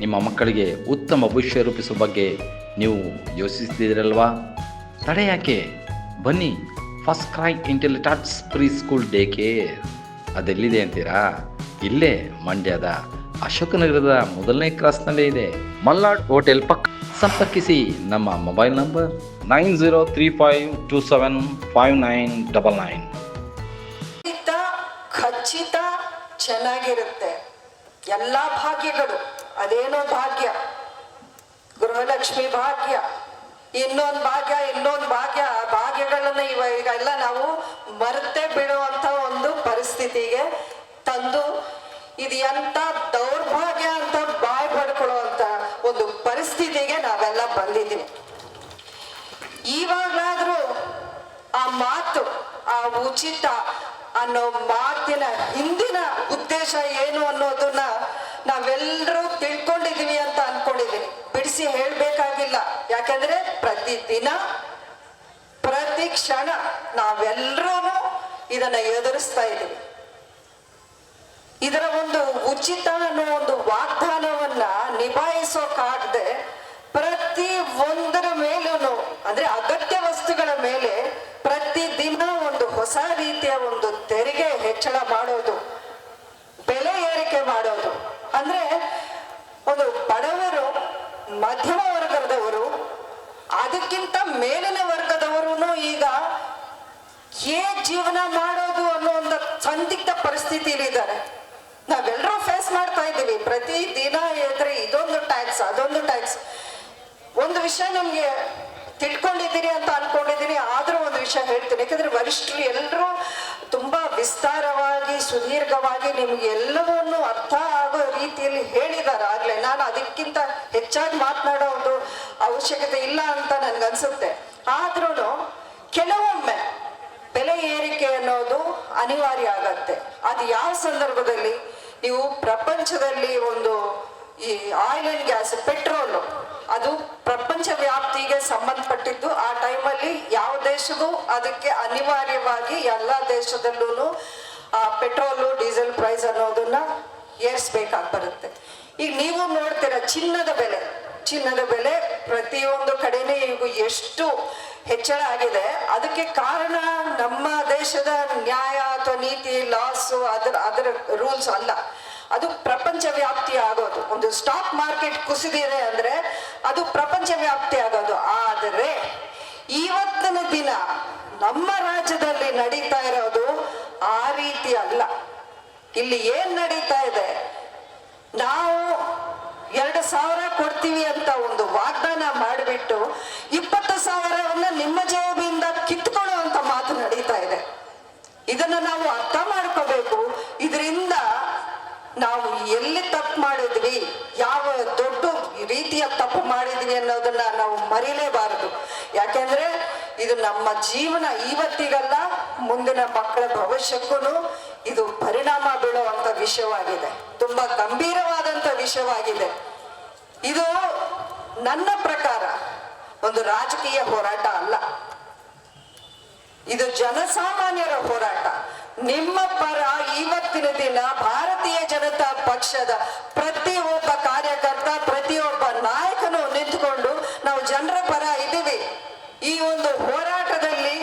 ನಿಮ್ಮ ಮಕ್ಕಳಿಗೆ ಉತ್ತಮ ಭವಿಷ್ಯ ರೂಪಿಸುವ ಬಗ್ಗೆ ನೀವು ಯೋಚಿಸ್ತಿದ್ದೀರಲ್ವಾ? ತಡೆ ಯಾಕೆ? ಬನ್ನಿ first CRY Intellitots pre school day care ಅದೆಲ್ಲಿದೆ ಅಂತೀರಾ? ಇಲ್ಲೇ, ಮಂಡ್ಯದ ಅಶೋಕನಗರದ ಮೊದಲನೇ ಕ್ರಾಸ್ನಲ್ಲೇ ಇದೆ. ಮಲ್ನಾಡ್ ಹೋಟೆಲ್ ಪಕ್ಕ. ಸಂಪರ್ಕಿಸಿ ನಮ್ಮ mobile number nine zero three five two seven five nine double nine. ಖಚಿತ, ಚೆನ್ನಾಗಿರುತ್ತೆ. ಎಲ್ಲ ಭಾಗ್ಯಗಳು. ಅದೇನೋ ಭಾಗ್ಯ, ಗೃಹಲಕ್ಷ್ಮಿ ಭಾಗ್ಯ, ಇನ್ನೊಂದು ಭಾಗ್ಯ ಇನ್ನೊಂದು ಭಾಗ್ಯ ಭಾಗ್ಯಗಳನ್ನ ಇವ ಈಗೆಲ್ಲ ನಾವು ಮರೆತೇ ಬಿಡುವಂತ ಒಂದು ಪರಿಸ್ಥಿತಿಗೆ ತಂದು ಇದು ಎಂತ ದೌರ್ಭಾಗ್ಯ ಅಂತ ಬಾಯ್ ಪಡ್ಕೊಳ್ಳುವಂತ ಒಂದು ಪರಿಸ್ಥಿತಿಗೆ ನಾವೆಲ್ಲ ಬಂದಿದ್ದೀವಿ. ಇವಾಗ್ಲಾದ್ರೂ ಆ ಮಾತು, ಆ ಉಚಿತ ಅನ್ನೋ ಮಾತಿನ ಹಿಂದಿನ ಉದ್ದೇಶ ಏನು ಅನ್ನೋದನ್ನ ನಾವೆಲ್ಲರೂ ತಿಳ್ಕೊಂಡಿದೀವಿ ಅಂತ ಅನ್ಕೊಂಡಿದೀನಿ. ಬಿಡಿಸಿ ಹೇಳ್ಬೇಕಾಗಿಲ್ಲ. ಯಾಕಂದ್ರೆ ಪ್ರತಿದಿನ, ಪ್ರತಿ ಕ್ಷಣ ನಾವೆಲ್ಲರೂ ಇದನ್ನ ಎದುರಿಸ್ತಾ ಇದ್ದೀವಿ ಇದರ ಒಂದು ಉಚಿತ ಅನ್ನೋ ಒಂದು ವಾಗ್ದಾನವನ್ನ ನಿಭಾಯಿಸೋಕಾಗದೆ ಪ್ರತಿ ಒಂದರ ಮೇಲೂ ಅಂದ್ರೆ ಅಗತ್ಯ ವಸ್ತುಗಳ ಮೇಲೆ ಪ್ರತಿ ದಿನ ಒಂದು ಹೊಸ ರೀತಿಯ ಒಂದು ತೆರಿಗೆ ಹೆಚ್ಚಳ ಮಧ್ಯಮ ವರ್ಗದವರು, ಅದಕ್ಕಿಂತ ಮೇಲಿನ ವರ್ಗದವರು ಈಗ ಹೇ ಜೀವನ ಮಾಡೋದು ಅನ್ನೋ ಒಂದು ಸಂದಿಗ್ಧ ಪರಿಸ್ಥಿತಿಯಲ್ಲಿ ಇದ್ದಾರೆ ನಾವೆಲ್ಲರೂ ಫೇಸ್ ಮಾಡ್ತಾ ಇದ್ದೀವಿ. ಪ್ರತಿ ದಿನ ಎದ್ರೆ ಇದೊಂದು ಟ್ಯಾಕ್ಸ್ ಅದೊಂದು ಟ್ಯಾಕ್ಸ್ ಒಂದು ವಿಷಯ ನಮ್ಗೆ ತಿಳ್ಕೊಂಡಿದ್ದೀರಿ ಅಂತ ಅನ್ಕೊಂಡಿದ್ದೀನಿ. ಆದ್ರೂ ಒಂದು ವಿಷಯ ಹೇಳ್ತೀನಿ. ಯಾಕಂದ್ರೆ ವರಿಷ್ಠರು ಎಲ್ಲರೂ ತುಂಬಾ ವಿಸ್ತಾರವಾಗಿ, ಸುದೀರ್ಘವಾಗಿ ನಿಮ್ಗೆ ಎಲ್ಲವನ್ನು ಅರ್ಥ ಆಗೋ ರೀತಿಯಲ್ಲಿ ಹೇಳಿದ್ದಾರೆ. ಆಗಲೇ ನಾನು ಅದಕ್ಕಿಂತ ಹೆಚ್ಚಾಗಿ ಮಾತನಾಡೋ ಒಂದು ಅವಶ್ಯಕತೆ ಇಲ್ಲ ಅಂತ ನನ್ಗನ್ಸುತ್ತೆ. ಆದ್ರೂ ಕೆಲವೊಮ್ಮೆ ಬೆಲೆ ಏರಿಕೆ ಅನ್ನೋದು ಅನಿವಾರ್ಯ ಆಗತ್ತೆ. ಅದು ಯಾವ ಸಂದರ್ಭದಲ್ಲಿ? ನೀವು ಪ್ರಪಂಚದಲ್ಲಿ ಒಂದು ಈ ಆಯಿಲ್ ಅಂಡ್ ಗ್ಯಾಸ್ ಪೆಟ್ರೋಲ್ ಅದು ಪ್ರಪಂಚ ವ್ಯಾಪ್ತಿಗೆ ಸಂಬಂಧಪಟ್ಟಿದ್ದು. ಆ ಟೈಮಲ್ಲಿ ಯಾವ ದೇಶಗೂ ಅದಕ್ಕೆ ಅನಿವಾರ್ಯವಾಗಿ ಎಲ್ಲ ದೇಶದಲ್ಲೂ ಆ ಪೆಟ್ರೋಲು ಡೀಸೆಲ್ ಪ್ರೈಸ್ ಅನ್ನೋದನ್ನ ಏರಿಸ್ಬೇಕಾಗಿ ಬರುತ್ತೆ ಈಗ ನೀವು ನೋಡ್ತೀರ ಚಿನ್ನದ ಬೆಲೆ. ಚಿನ್ನದ ಬೆಲೆ ಪ್ರತಿಯೊಂದು ಕಡೆನೇ ಈಗ ಎಷ್ಟು ಹೆಚ್ಚಳ ಆಗಿದೆ. ಅದಕ್ಕೆ ಕಾರಣ ನಮ್ಮ ದೇಶದ ನ್ಯಾಯ ಅಥವಾ ನೀತಿ ಲಾಸು ಅದರ ಅದರ ರೂಲ್ಸ್ ಅಲ್ಲ. ಅದು ಪ್ರಪಂಚ ವ್ಯಾಪ್ತಿ ಆಗೋದು ಒಂದು ಸ್ಟಾಕ್ ಮಾರ್ಕೆಟ್ ಕುಸಿದಿದೆ ಅಂದ್ರೆ ಅದು ಪ್ರಪಂಚ ವ್ಯಾಪ್ತಿ ಆಗೋದು. ಆದರೆ ಇವತ್ತಿನ ದಿನ ನಮ್ಮ ರಾಜ್ಯದಲ್ಲಿ ನಡೀತಾ ಇರೋದು ಆ ರೀತಿ ಅಲ್ಲ. ಇಲ್ಲಿ ಏನ್ ನಡೀತಾ ಇದೆ? ನಾವು ಎರಡು ಸಾವಿರ ಕೊಡ್ತೀವಿ ಅಂತ ಒಂದು ವಾಗ್ದಾನ ಮಾಡಿಬಿಟ್ಟು ಇಪ್ಪತ್ತು ಸಾವಿರವನ್ನ ನಿಮ್ಮ ಜೇಬಿಂದ ಕಿತ್ಕೊಳ್ಳುವಂತ ಮಾತು ನಡೀತಾ ಇದೆ. ಇದನ್ನ ನಾವು ಅರ್ಥ ಎಲ್ಲಿ ತಪ್ಪು ಮಾಡಿದ್ವಿ, ಯಾವ ದೊಡ್ಡ ರೀತಿಯ ತಪ್ಪು ಮಾಡಿದ್ವಿ ಅನ್ನೋದನ್ನ ನಾವು ಮರಿಲೇಬಾರದು. ಯಾಕೆಂದ್ರೆ ಇದು ನಮ್ಮ ಜೀವನ ಇವತ್ತಿಗಲ್ಲ ಮುಂದಿನ ಮಕ್ಕಳ ಭವಿಷ್ಯಕ್ಕೂ ಇದು ಪರಿಣಾಮ ಬೀಳುವಂತ ವಿಷಯವಾಗಿದೆ. ತುಂಬಾ ಗಂಭೀರವಾದಂತ ವಿಷಯವಾಗಿದೆ. ಇದು ನನ್ನ ಪ್ರಕಾರ ಒಂದು ರಾಜಕೀಯ ಹೋರಾಟ ಅಲ್ಲ. ಇದು ಜನಸಾಮಾನ್ಯರ ಹೋರಾಟ. ನಿಮ್ಮ ಪರ ಇವತ್ತಿನ ದಿನ ಭಾರತೀಯ ಜನತಾ ಪಕ್ಷದ ಪ್ರತಿಯೊಬ್ಬ ಕಾರ್ಯಕರ್ತ, ಪ್ರತಿಯೊಬ್ಬ ನಾಯಕನು ನಿಂತುಕೊಂಡು ನಾವು ಜನರ ಪರ ಇದ್ದೀವಿ. ಈ ಒಂದು ಹೋರಾಟದಲ್ಲಿ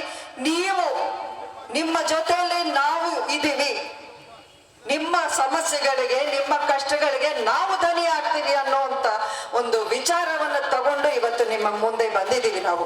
ನೀವು, ನಿಮ್ಮ ಜೊತೆಯಲ್ಲಿ ನಾವು ಇದ್ದೀವಿ. ನಿಮ್ಮ ಸಮಸ್ಯೆಗಳಿಗೆ, ನಿಮ್ಮ ಕಷ್ಟಗಳಿಗೆ ನಾವು ಧನಿ ಆಗ್ತೀವಿ ಅನ್ನೋ ಒಂದು ವಿಚಾರವನ್ನು ತಗೊಂಡು ಇವತ್ತು ನಿಮ್ಮ ಮುಂದೆ ಬಂದಿದ್ದೀವಿ ನಾವು.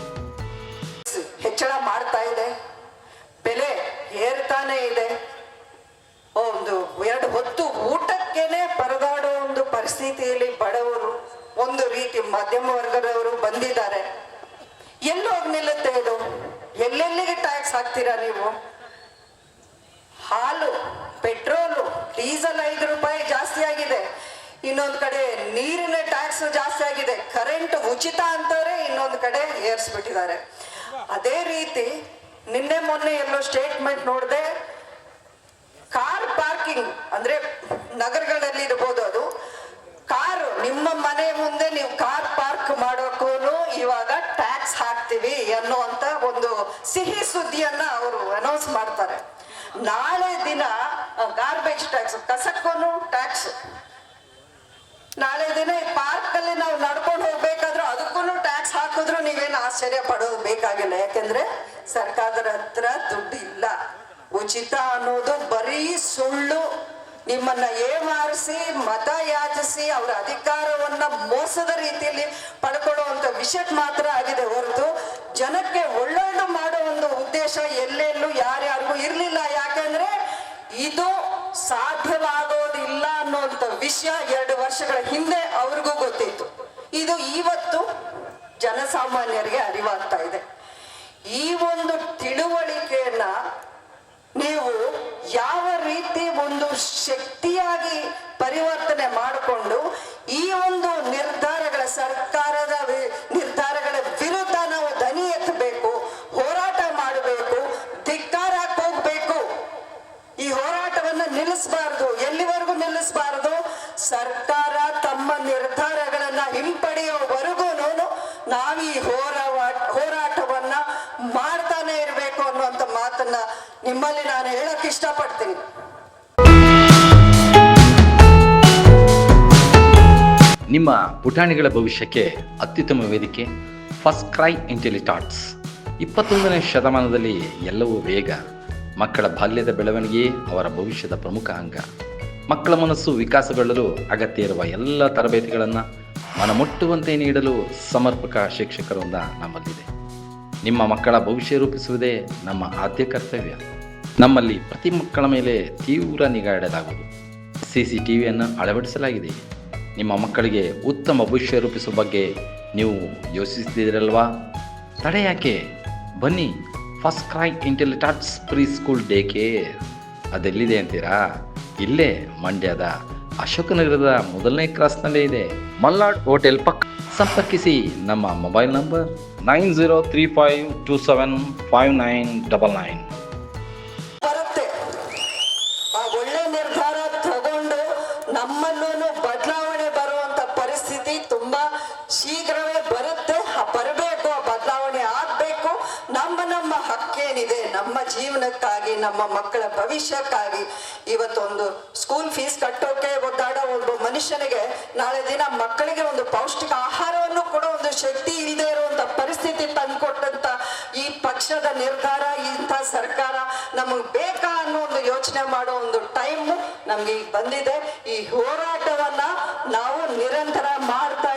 ಪರಿಸ್ಥಿತಿಯಲ್ಲಿ ಬಡವರು ಒಂದು ರೀತಿ ಮಧ್ಯಮ ವರ್ಗದವರು ಬಂದಿದ್ದಾರೆ. ಎಲ್ಲೋಗಿ ನಿಲ್ಲುತ್ತೆ ಇದು? ಎಲ್ಲೆಲ್ಲಿಗೆ ಟ್ಯಾಕ್ಸ್ ಹಾಕ್ತೀರಾ ನೀವು? ಹಾಲು ಪೆಟ್ರೋಲು ಡೀಸೆಲ್ ಐದು ರೂಪಾಯಿ ಜಾಸ್ತಿ ಆಗಿದೆ. ಇನ್ನೊಂದು ಕಡೆ ನೀರಿನ ಟ್ಯಾಕ್ಸ್ ಜಾಸ್ತಿ ಆಗಿದೆ. ಕರೆಂಟ್ ಉಚಿತ ಅಂತಾರೆ ಇನ್ನೊಂದು ಕಡೆ ಏರ್ಸ್ಬಿಟ್ಟಿದ್ದಾರೆ. ಅದೇ ರೀತಿ ನಿನ್ನೆ ಮೊನ್ನೆ ಎಲ್ಲೋ ಸ್ಟೇಟ್ಮೆಂಟ್ ನೋಡಿದೆ ಕಾರ್ ಪಾರ್ಕಿಂಗ್ ಅಂದ್ರೆ ನಗರಗಳಲ್ಲಿ ಇರ್ಬೋದು ಅದು ಕಾರು ನಿಮ್ಮ ಮನೆ ಮುಂದೆ ನೀವು ಕಾರ್ ಪಾರ್ಕ್ ಮಾಡೋಕ್ಕೂ ಇವಾಗ ಟ್ಯಾಕ್ಸ್ ಹಾಕ್ತೀವಿ ಅನ್ನುವಂತ ಒಂದು ಸಿಹಿ ಸುದ್ದಿಯನ್ನ ಅವರು ಅನೌನ್ಸ್ ಮಾಡ್ತಾರೆ ನಾಳೆ ದಿನ ಗಾರ್ಬೇಜ್ ಟ್ಯಾಕ್ಸ್ ಕಸಕ್ಕೂ ಟ್ಯಾಕ್ಸ್ ನಾಳೆ ದಿನ ಈ ಪಾರ್ಕ್ ಅಲ್ಲಿ ನಾವು ನಡ್ಕೊಂಡು ಹೋಗ್ಬೇಕಾದ್ರೂ ಅದಕ್ಕೂ ಟ್ಯಾಕ್ಸ್ ನೀವೇನು ಆಶ್ಚರ್ಯ ಪಡೋದು ಬೇಕಾಗಿಲ್ಲ. ಯಾಕೆಂದ್ರೆ ಸರ್ಕಾರದ ಹತ್ರ ದುಡ್ಡು ಇಲ್ಲ ಉಚಿತ ಅನ್ನೋದು ಬರೀ ಸುಳ್ಳು. ನಿಮ್ಮನ್ನ ಏಮಾರಿಸಿ, ಮತ ಯಾಚಿಸಿ, ಅವರ ಅಧಿಕಾರವನ್ನ ಮೋಸದ ರೀತಿಯಲ್ಲಿ ಪಡ್ಕೊಳ್ಳುವಂತ ವಿಷಯ ಮಾತ್ರ ಆಗಿದೆ ಹೊರತು ಜನಕ್ಕೆ ಒಳ್ಳೊಳ್ಳೆ ಮಾಡೋ ಒಂದು ಉದ್ದೇಶ ಎಲ್ಲೆಲ್ಲೂ ಯಾರ್ಯಾರಿಗೂ ಇರ್ಲಿಲ್ಲ. ಯಾಕಂದ್ರೆ ಇದು ಸಾಧ್ಯವಾಗೋದಿಲ್ಲ ಅನ್ನುವಂಥ ವಿಷಯ ಎರಡು ವರ್ಷಗಳ ಹಿಂದೆ ಅವ್ರಿಗೂ ಗೊತ್ತಿತ್ತು. ಇದು ಇವತ್ತು ಜನಸಾಮಾನ್ಯರಿಗೆ ಅರಿವಾಗ್ತಾ ಇದೆ. ಈ ಒಂದು ತಿಳುವಳಿಕೆಯನ್ನ ನೀವು ಯಾವ ರೀತಿ ಒಂದು ಶಕ್ತಿಯಾಗಿ ಪರಿವರ್ತನೆ ಮಾಡಿಕೊಂಡು ಈ ಹೋರಾಟ ಹೋರಾಟವನ್ನ ಮಾಡ್ತಾನೆ ಇರಬೇಕು ಅನ್ನುವಂಥ ಮಾತನ್ನ ನಿಮ್ಮಲ್ಲಿ ನಾನು ಹೇಳಕ್ ಇಷ್ಟಪಡ್ತೀನಿ. ನಿಮ್ಮ ಪುಟಾಣಿಗಳ ಭವಿಷ್ಯಕ್ಕೆ ಅತ್ಯುತ್ತಮ ವೇದಿಕೆ ಫಸ್ಟ್ ಕ್ರೈ ಇಂಟೆಲಿಟಾಟ್ಸ್ ಇಪ್ಪತ್ತೊಂದನೇ ಶತಮಾನದಲ್ಲಿ ಎಲ್ಲವೂ ವೇಗ, ಮಕ್ಕಳ ಬಾಲ್ಯದ ಬೆಳವಣಿಗೆ, ಅವರ ಭವಿಷ್ಯದ ಪ್ರಮುಖ ಅಂಗ. ಮಕ್ಕಳ ಮನಸ್ಸು ವಿಕಾಸಗೊಳ್ಳಲು ಅಗತ್ಯ ಇರುವ ಎಲ್ಲ ತರಬೇತಿಗಳನ್ನು ಮನಮುಟ್ಟುವಂತೆ ನೀಡಲು ಸಮರ್ಪಕ ಶಿಕ್ಷಕರೊಂದ ನಮ್ಮಲ್ಲಿದೆ. ನಿಮ್ಮ ಮಕ್ಕಳ ಭವಿಷ್ಯ ರೂಪಿಸುವುದೇ ನಮ್ಮ ಆದ್ಯ ಕರ್ತವ್ಯ. ನಮ್ಮಲ್ಲಿ ಪ್ರತಿ ಮಕ್ಕಳ ಮೇಲೆ ತೀವ್ರ ನಿಗಾ ಇಡಲಾಗುವುದು. ಸಿ ಸಿ ಟಿ ವಿಯನ್ನು ಅಳವಡಿಸಲಾಗಿದೆ. ನಿಮ್ಮ ಮಕ್ಕಳಿಗೆ ಉತ್ತಮ ಭವಿಷ್ಯ ರೂಪಿಸುವ ಬಗ್ಗೆ ನೀವು ಯೋಚಿಸ್ತಿದ್ದೀರಲ್ವಾ ತಡೆ ಯಾಕೆ? ಬನ್ನಿ, first CRY Intellitots pre school day care ಅದೆಲ್ಲಿದೆ ಅಂತೀರಾ? ಇಲ್ಲೇ ಮಂಡ್ಯದ ಅಶೋಕನಗರದ ಮೊದಲನೇ ಕ್ರಾಸ್ನಲ್ಲೇ ಇದೆ. ಮಲ್ನಾಡ್ ಹೋಟೆಲ್ ಪಕ್ಕ. ಸಂಪರ್ಕಿಸಿ ನಮ್ಮ mobile number nine zero three five two seven five nine double nine. ನಮ್ಮಲ್ಲೂ ಬದಲಾವಣೆ ಬರುವಂತ ಪರಿಸ್ಥಿತಿ ತುಂಬಾ ಶೀಘ್ರವೇ ಬರುತ್ತೆ. ಬರಬೇಕು ಬದಲಾವಣೆ ಆಗ್ಬೇಕು. ನಮ್ಮ ನಮ್ಮ ಹಕ್ಕೇನಿದೆ. ನಮ್ಮ ಜೀವನಕ್ಕಾಗಿ, ನಮ್ಮ ಮಕ್ಕಳ ಭವಿಷ್ಯಕ್ಕಾಗಿ ಇವತ್ತೊಂದು ಸ್ಕೂಲ್ ಫೀಸ್ ಒಬ್ಬ ಮನುಷ್ಯನಿಗೆ ನಾಳೆ ದಿನ ಮಕ್ಕಳಿಗೆ ಒಂದು ಪೌಷ್ಟಿಕ ಆಹಾರವನ್ನು ಕೂಡ ಒಂದು ಶಕ್ತಿ ಇಲ್ಲದೆ ಇರುವಂತ ಪರಿಸ್ಥಿತಿ ತಂದುಕೊಟ್ಟಂತ ಈ ಪಕ್ಷದ ನಿರ್ಧಾರ, ಇಂಥ ಸರ್ಕಾರ ನಮಗೆ ಬೇಕಾ ಅನ್ನೋ ಒಂದು ಯೋಚನೆ ಮಾಡೋ ಒಂದು ಟೈಮ್ ನಮ್ಗೆ ಈಗ ಬಂದಿದೆ. ಈ ಹೋರಾಟವನ್ನ ನಾವು ನಿರಂತರ ಮಾಡ್ತಾ